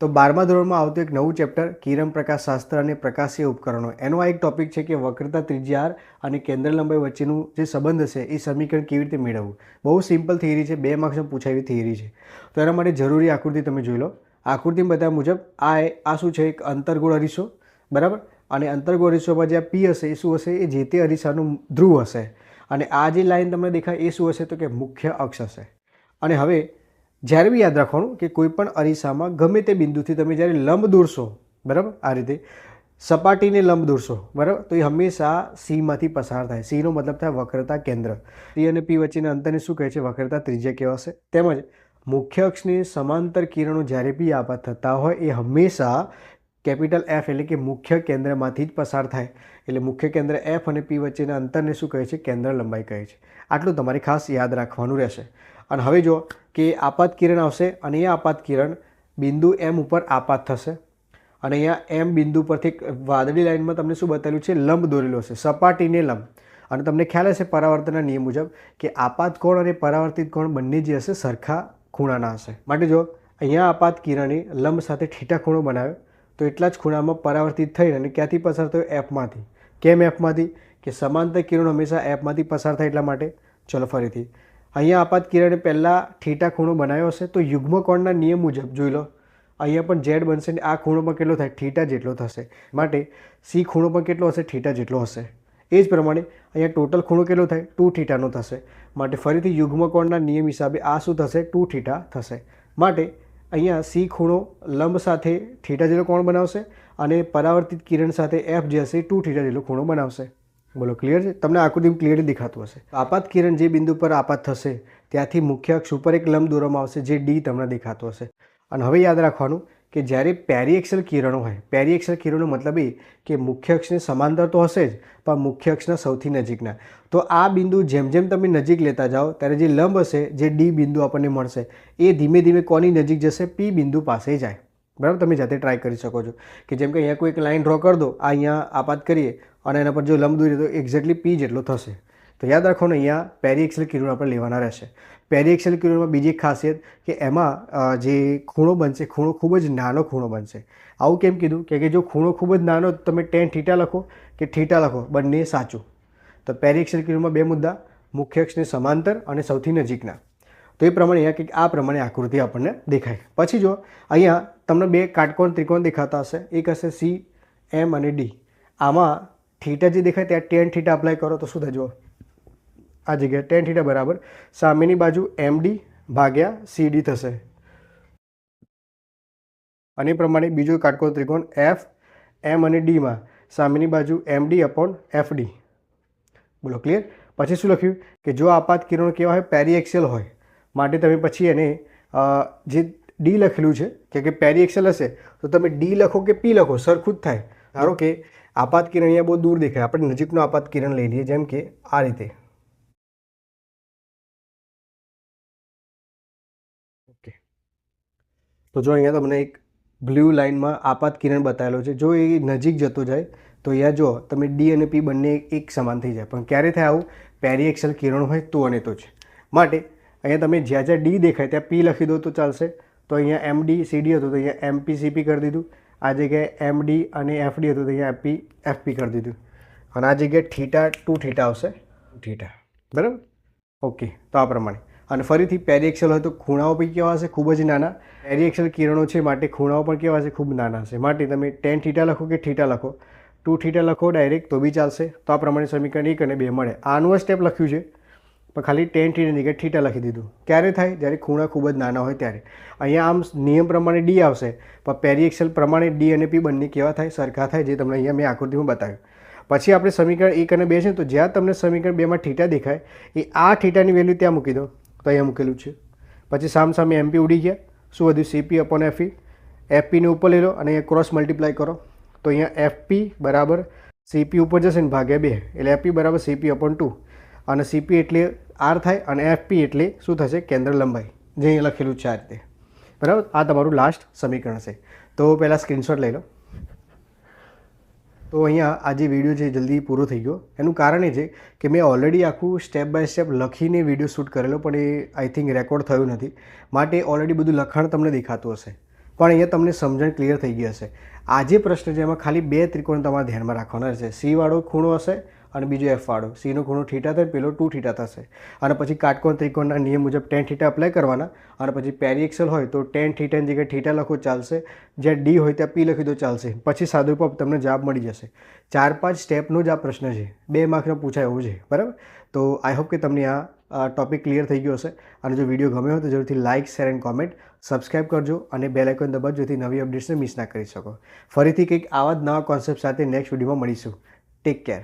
તો બારમા ધોરણમાં આવતું એક નવું ચેપ્ટર, કિરણ પ્રકાશ શાસ્ત્ર અને પ્રકાશીય ઉપકરણો. એનો આ એક ટોપિક છે કે વક્રતા ત્રિજ્યાર અને કેન્દ્ર લંબાઈ વચ્ચેનું જે સંબંધ છે, એ સમીકરણ કેવી રીતે મેળવવું? બહુ સિમ્પલ થિયરી છે, બે માર્ક્સમાં પૂછાવી થિયરી છે. તો એના માટે જરૂરી આકૃતિ તમે જોઈ લો. આકૃતિમાં બતાવ્યા મુજબ આ આ શું છે? એક અંતર્ગોળ અરીસો, બરાબર? અને અંતર્ગોળ અરીસોમાં જે આ પી હશે, એ શું હશે? એ જે તે અરીસાનું ધ્રુવ હશે. અને આ જે લાઈન તમને દેખાય, એ શું હશે? તો કે મુખ્ય અક્ષ હશે. અને હવે જ્યારે બી યાદ રાખવાનું કે કોઈપણ અરીસામાં ગમે તે બિંદુથી તમે જ્યારે લંબ દોરશો, બરાબર? આ રીતે સપાટીને લંબ દોરશો, બરાબર? તો એ હંમેશા સીમાંથી પસાર થાય. સીનો મતલબ થાય વક્રતા કેન્દ્ર. સી અને પી વચ્ચેના અંતરને શું કહે છે? વક્રતા ત્રિજ્યા કહેવાશે. તેમજ મુખ્ય અક્ષની સમાંતર કિરણો જ્યારે બી આપાત થતા હોય, એ હંમેશા કેપિટલ એફ એટલે કે મુખ્ય કેન્દ્રમાંથી જ પસાર થાય. એટલે મુખ્ય કેન્દ્ર એફ અને પી વચ્ચેના અંતરને શું કહે છે? કેન્દ્ર લંબાઈ કહે છે. આટલું તમારે ખાસ યાદ રાખવાનું રહેશે. અને હવે જો કે આપાત કિરણ આવશે અને એ આપાત કિરણ બિંદુ એમ ઉપર આપાત થશે. અને અહીંયા એમ બિંદુ પરથી વાદળી લાઇનમાં તમને શું બતાવ્યું છે? લંબ દોરેલો હશે. સપાટીને લંબ. અને તમને ખ્યાલ હશે પરાવર્તનના નિયમ મુજબ કે આપાત કોણ અને પરાવર્તિત કોણ બંને જે હશે સરખા ખૂણાના હશે. માટે જો અહીંયા આપાત કિરણે લંબ સાથે ઠીટા ખૂણો બનાવ્યો, તો એટલા જ ખૂણામાં પરાવર્તિત થઈને અને ક્યાંથી પસાર થયો? એફમાંથી કેમ એફમાંથી કે સમાંતર કિરણ હંમેશા એફમાંથી પસાર થાય એટલા માટે. ચલો ફરીથી. અહીંયા આપાત કિરણે પહેલાં ઠીટા ખૂણો બનાવ્યો હશે, તો યુગ્મકોણના નિયમ મુજબ જોઈ લો. અહીંયા પણ ઝેડ બનશે ને આ ખૂણો પણ કેટલો થાય? ઠીટા જેટલો થશે. માટે સી ખૂણો પણ કેટલો હશે? ઠીટા જેટલો હશે. એ જ પ્રમાણે અહીંયા ટોટલ ખૂણો કેટલો થાય? ટુ થીટાનો થશે. માટે ફરીથી યુગ્મકોણના નિયમ હિસાબે આ શું થશે? ટુ થીટા થશે. માટે અહીંયા સી ખૂણો લંબ સાથે ઠીટા જેટલો કોણ બનાવશે અને પરાવર્તિત કિરણ સાથે એફ જે હશે ટુ થીટા જેટલો ખૂણો બનાવશે. બોલો ક્લિયર છે? તમને આકૃતિમાં ક્લિયરલી દેખાતું હશે. આપાત કિરણ જે બિંદુ પર આપાત થશે, ત્યાંથી મુખ્ય અક્ષ ઉપર એક લંબ દોરવામાં આવશે, જે ડી તમને દેખાતું હશે. અને હવે યાદ રાખવાનું કે જ્યારે પેરીએક્સલ કિરણો હોય પેરીએક્સલ કિરણો મતલબ એ કે મુખ્ય અક્ષને સમાંતર તો હશે જ, પણ મુખ્ય અક્ષના સૌથી નજીકના. તો આ બિંદુ જેમ જેમ તમે નજીક લેતા જાઓ, ત્યારે જે લંબ હશે, જે ડી બિંદુ આપણને મળશે, એ ધીમે ધીમે કોની નજીક જશે? પી બિંદુ પાસે જાય. બરાબર? તમે જાતે ટ્રાય કરી શકો છો. કે જેમ કે અહીંયા કોઈ એક લાઈન ડ્રો કરી દો, આ અહીંયા આપાત કરીએ અને એના પર જો લંબ દોરીએ તો એક્ઝેક્ટલી પી જેટલો થશે. તો યાદ રાખો ને, અહીંયા પેરીએક્સેલ કિરણો આપણે લેવાના રહેશે. પેરીએક્સેલ કિરણોમાં બીજી ખાસિયત કે એમાં જે ખૂણો બનશે, ખૂણો ખૂબ જ નાનો ખૂણો બનશે. આવું કેમ કીધું? કે જો ખૂણો ખૂબ જ નાનો તમે ટેન થીટા લખો કે થીટા લખો, બંને સાચું. તો પેરીએક્સેલ કિરણમાં બે મુદ્દા, મુખ્ય અક્ષને સમાંતર અને સૌથી નજીકના. તો એ પ્રમાણે અહીંયા કંઈક આ પ્રમાણે આકૃતિ આપણને દેખાય. પછી જો અહીંયા તમને બે કાટકોણ ત્રિકોણ દેખાતા હશે. એક હશે સી એમ અને ડી આમાં થીટા જે દેખાય ત્યાં ટેન થીટા અપ્લાય કરો તો શું થાય જુઓ? આ જગ્યાએ ટેન થીટા બરાબર. સામેની બાજુ એમડી ભાગ્યા સીડી થશે. અને પ્રમાણે બીજો કાટકોણ ત્રિકોણ એફ એમ અને ડીમાં સામેની બાજુ એમડી અપોન એફડી બોલો ક્લિયર પછી શું લખ્યું? કે જો આપાત કિરણો કેવા હોય? પેરીએક્સેલ હોય. માટે તમે પછી એને જે ડી લખેલું છે કે કે પેરીએક્સેલ હશે, તો તમે ડી લખો કે પી લખો, સરખું જ થાય. ધારો કે આપાત કિરણ અહીંયા બહુ દૂર દેખાય, આપણે નજીકનો આપાત કિરણ લઈ લઈએ, જેમ કે આ રીતે. ઓકે તો જો અહીંયા તમને એક બ્લુ લાઇનમાં આપાત કિરણ બતાવેલો છે, જો એ નજીક જતો જાય, તો અહીંયા જો તમે ડી અને પી બંને એક સમાન થઈ જાય. પણ ક્યારે થાય આવું? પેરીએક્સેલ કિરણ હોય તો અને તો જ. માટે અહીંયા તમે જ્યાં જ્યાં ડી દેખાય, ત્યાં પી લખી દો તો ચાલશે. તો અહીંયા એમ ડી સીડી હતું તો અહીંયા એમપી સીપી કરી દીધું. આ જગ્યાએ એમ ડી અને એફડી હતું તો અહીંયા એફપી એફપી કરી દીધું. અને આ જગ્યાએ થીટા ટુ થીટા આવશે. થીટા બરાબર? ઓકે તો આ પ્રમાણે. અને ફરીથી પેરીએક્સેલ હોય તો ખૂણાઓ પણ કેવા હશે? ખૂબ જ નાના. પેરીએક્સેલ કિરણો છે માટે ખૂણાઓ પણ કેવા હશે? ખૂબ નાના હશે. માટે તમે ટેન થીટા લખો કે થીટા લખો? ટુ થીટા લખો ડાયરેક્ટ તો બી ચાલશે. તો આ પ્રમાણે સમીકરણ એક અને બે મળે. આનું સ્ટેપ લખ્યું છે. પણ ખાલી ટેન થીટાની જગ્યાએ થીટા લખી દીધું. ક્યારે થાય? જ્યારે ખૂણા ખૂબ જ નાના હોય ત્યારે. અહીંયા આમ નિયમ પ્રમાણે ડી આવશે, પણ પેરીએક્સેલ પ્રમાણે ડી અને પી બંને કેવા થાય? સરખા થાય, જે તમને અહીંયા મેં આકૃતિમાં બતાવ્યું. પછી આપણે સમીકરણ એક અને બે છે તો જ્યાં તમને સમીકરણ બેમાં થીટા દેખાય, એ આ થીટાની વેલ્યુ ત્યાં મૂકી દો. તો અહીંયા મૂકેલું છે. પછી સામ સામે એમપી ઉડી ગયા. શું વધ્યું? સીપી અપોન એફઈ એફપીને ઉપર લઈ લો અને અહીંયા ક્રોસ મલ્ટીપ્લાય કરો. તો અહીંયા એફપી બરાબર સીપી ઉપર જશે ને ભાગ્યા બે. એટલે એફપી બરાબર સીપી અપોન ટુ. અને સીપી એટલે આર થાય અને એફપી એટલે શું થશે? કેન્દ્ર લંબાઈ. જે અહીંયા લખેલું છે આ રીતે. બરાબર? આ તમારું લાસ્ટ સમીકરણ છે. તો પહેલાં સ્ક્રીનશોટ લઈ લો. તો અહીંયા આ જે વીડિયો છે જલ્દી પૂરો થઈ ગયો. એનું કારણ એ છે કે મેં ઓલરેડી આખું સ્ટેપ બાય સ્ટેપ લખીને વીડિયો શૂટ કરેલો, પણ એ આઈ થિંક રેકોર્ડ થયું નથી. માટે ઓલરેડી બધું લખાણ તમને દેખાતું હશે. પણ અહીંયા તમને સમજણ ક્લિયર થઈ ગઈ હશે. આ જે પ્રશ્ન છે, એમાં ખાલી બે ત્રિકોણ તમારે ધ્યાનમાં રાખવાના છે. સી વાળો ખૂણો હશે અને બીજો એફ વાળો. સીનો ખૂણો થીટા થાય, પેલો ટુ થીટા થશે. અને પછી કાટકોણ ત્રિકોણના નિયમ મુજબ ટેન થીટા એપ્લાય કરવાના. અને પછી પેરીએક્સલ હોય તો ટેન થીટાની જગ્યાએ થીટા લખો, ચાલશે. જ્યાં ડી હોય ત્યાં પી લખી દો, ચાલશે. પછી સાદુરૂપ તમને જવાબ મળી જશે. ચાર પાંચ સ્ટેપનો જ આ પ્રશ્ન છે. બે માર્કનો પૂછાય એવું છે. બરાબર? તો આઈ હોપ કે તમને આ ટોપિક ક્લિયર થઈ ગયો હશે. અને જો વીડિયો ગમ્યો હોય તો જરૂરથી like share and comment subscribe કરજો અને બેલ આઇકન દબાવજો જેથી નવી અપડેટ્સને મિસ ના કરી શકો. ફરીથી કંઈક આવા જ નવા કોન્સેપ્ટ સાથે નેક્સ્ટ વિડીયોમાં મળીશું. Take care